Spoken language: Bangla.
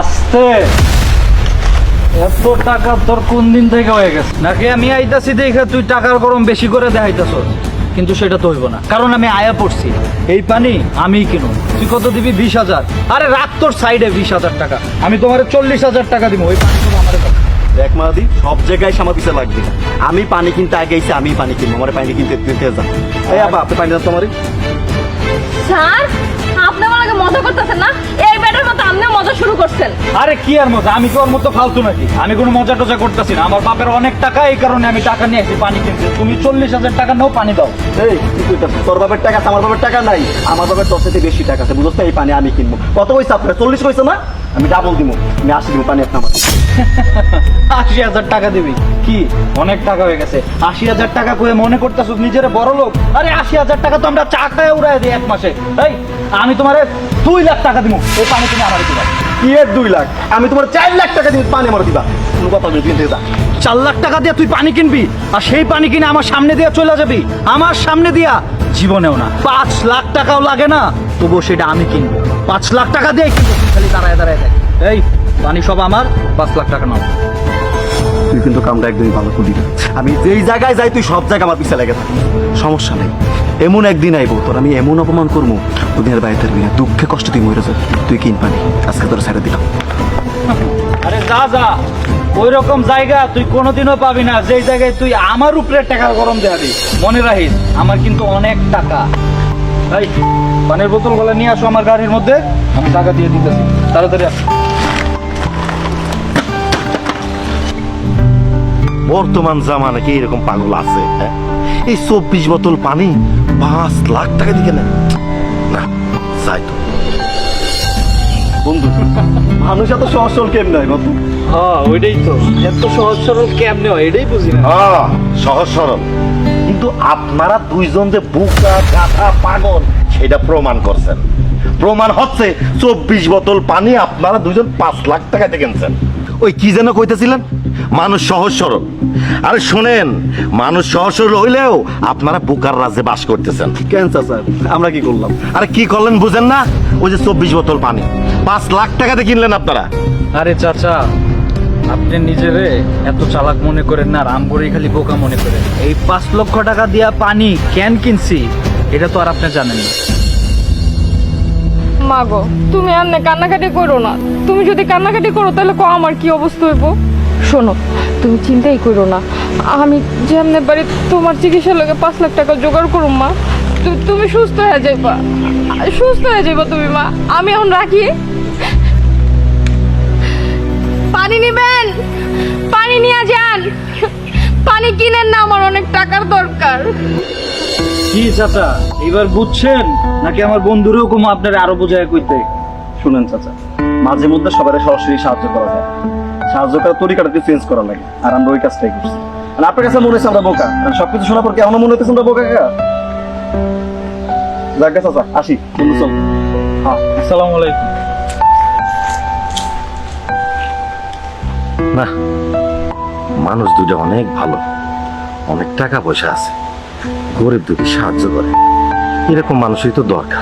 আস্তে। এত টাকা তোর কোন দিন থেকে হয়ে গেছে? নাকি আমি আইতাছি দেখে তুই টাকার গরম বেশি করে দেখাইতাছ? কিন্তু সেটা তো হইব না। কারণ আমি আয়া পড়ছি। এই পানি আমিই কিনুন তুই কত দিবি? বিশ হাজার। আরে রাখ তোর সাইডে বিশ হাজার টাকা। আমি তোমার চল্লিশ হাজার টাকা দিব। ওই পানি শুধু আমার দেখ মাদি সব জায়গায় সামা পিছে লাগবে। আমি পানি কিনতে আগে এসে আমি পানি কিনবো। আমার পানি কিনতে কিনতে যা। এই আপা আপনি পানি দাও তোমার। স্যার আপনি আমার আগে মজা করতেছেন আরে কি আর মজা? আমি কি ওর মতো ফালতু নাকি? আমি কোনো মজা টজা করতেছি না। আমার বাপের অনেক টাকা এই কারণে আমি টাকা নিয়ে আসি পানি কিনতে তুমি চল্লিশ হাজার টাকা নাও পানি দাও। এই? তোর বাপের টাকা আছে আমার বাপের টাকা নাই। আমার বাপের দশ থেকে বেশি টাকা আছে বুঝছ না এই পানি আমি কিনবো। কত পয়সা আপনার? চল্লিশ পয়সা না? আমি ডাবল দিব আমি আশি দিব পানি আমার আশি হাজার টাকা দিবি? কি? অনেক টাকা হয়ে গেছে। আশি হাজার টাকা করে মনে করতেছ নিজের বড় লোক আরে আশি হাজার টাকা তো আমরা চা খায় উড়াই দিই এক মাসে। এই আমি তোমার দুই লাখ টাকা দিব এই পানি তুমি আমার দিবা। এর দুই লাখ? আমি তোমার চার লাখ টাকা দিব পানি আমার দিবা। কোনো কথা কিনতে যা। চার লাখ টাকা দিয়ে তুই পানি কিনবি আর সেই পানি কিনে আমার সামনে দিয়ে চলে যাবি। আমার সামনে দিয়া জীবনেও না। পাঁচ লাখ টাকাও লাগে না তবুও সেটা আমি কিনবো। পাঁচ লাখ টাকা দিয়ে কিনবো। খালি দাঁড়ায় দাঁড়ায় দেখ। এই পানি সব আমার পাঁচ লাখ টাকা নাও। তুই কিন্তু কামটা একদমই ভালো করলি আমি যেই জায়গায় যাই তুই সব জায়গায় আমার পিছিয়ে লেগে থাকিস। সমস্যা নেই। এমন একদিন আইবো তোর আমি এমন অপমান করব দুনিয়ার বাইরে থাকবি না দুঃখে কষ্ট তুই মরে যাবি তুই কিন পানি আজকে তোর ছেড়ে দিলাম আরে যা যা ওই রকম জায়গা তুই কোনোদিনও পাবি না যেই জায়গায় তুই আমার উপরে টাকার গরম দেখাবি মনে রাখিস আমার কিন্তু অনেক টাকা এই পানির বোতলগুলো নিয়ে আসো আমার গাড়ির মধ্যে আমি টাকা দিয়ে দিতেছি তাড়াতাড়ি আস। বর্তমান জামানে কি এরকম পাগল আছে হ্যাঁ? এই চব্বিশ বোতল পানি পাঁচ লাখ টাকা দিকে নেন না যাই তো। বন্ধু মানুষ এত সহজ সরল কেমন নয় বন্ধু হ্যাঁ ওইটাই তো। এত সহজ সরল কেমনে হয় এটাই বুঝি না। হ্যাঁ, সহজ সরল। কিন্তু আপনারা দুইজন যে বুকা গাধা পাগল সেটা প্রমাণ করছেন। প্রমাণ হচ্ছে চব্বিশ বোতল পানি আপনারা দুইজন পাঁচ লাখ টাকাতে কিনছেন। ওই কি যেন কইতেছিলেন? মানুষ সহজ সরল। আরে শোনেন মানুষ সহজ সরল হইলেও আপনারা বুকার রাজ্যে বাস করতেছেন। ক্যান্সার স্যার আমরা কি করলাম? আরে কি করলেন বুঝেন না? ওই যে চব্বিশ বোতল পানি। পাঁচ লাখ টাকাতে কিনলেন আপনারা। আরে চাচা আপনি নিজেরে এত চালাক মনে করেন না রাম খালি বোকা মনে করেন। এই পাঁচ লক্ষ টাকা দিয়া পানি ক্যান কিনছি? এটা তো আর আপনি জানেন না। মাগো তুমি আর না কান্নাকাটি করো না। তুমি যদি কান্নাকাটি করো তাহলে ক আমার কি অবস্থা হইব? শোনো, তুমি চিন্তাই করো না। আমি যেমনে বাড়ি তোমার চিকিৎসার লগে পাঁচ লাখ টাকা জোগাড় করুম, মা। তুমি সুস্থ হয়ে যাইবা। সুস্থ হয়ে যাইবা তুমি, মা। আমি এখন রাখি। পানি নিবেন? পানি নিয়ে যান। পানি কিনেন না, আমার অনেক টাকার দরকার। কি চাচা এবার বুঝছেন? নাকি আমার বন্ধুরেও কম আপনার আরও বোঝায় কইতে? শুনেন চাচা, মাঝে মধ্যে সবাই সরাসরি সাহায্য করা যায়। সাহায্য করার তরিকাটাকে চেঞ্জ করা লাগে। আর আমরা ওই কাজটাই করছি। আর আপনার কাছে মনে হচ্ছে আমরা বোকা? কারণ সবকিছু শোনার পর কি মনে হচ্ছে আমরা বোকা কাকা? যাক আসি। বন্ধু, চল। হ্যাঁ আলাইকুম। না, মানুষ দুটো অনেক ভালো। অনেক টাকা পয়সা আছে। গরিব দুটি সাহায্য করে। এরকম মানুষই তো দরকার।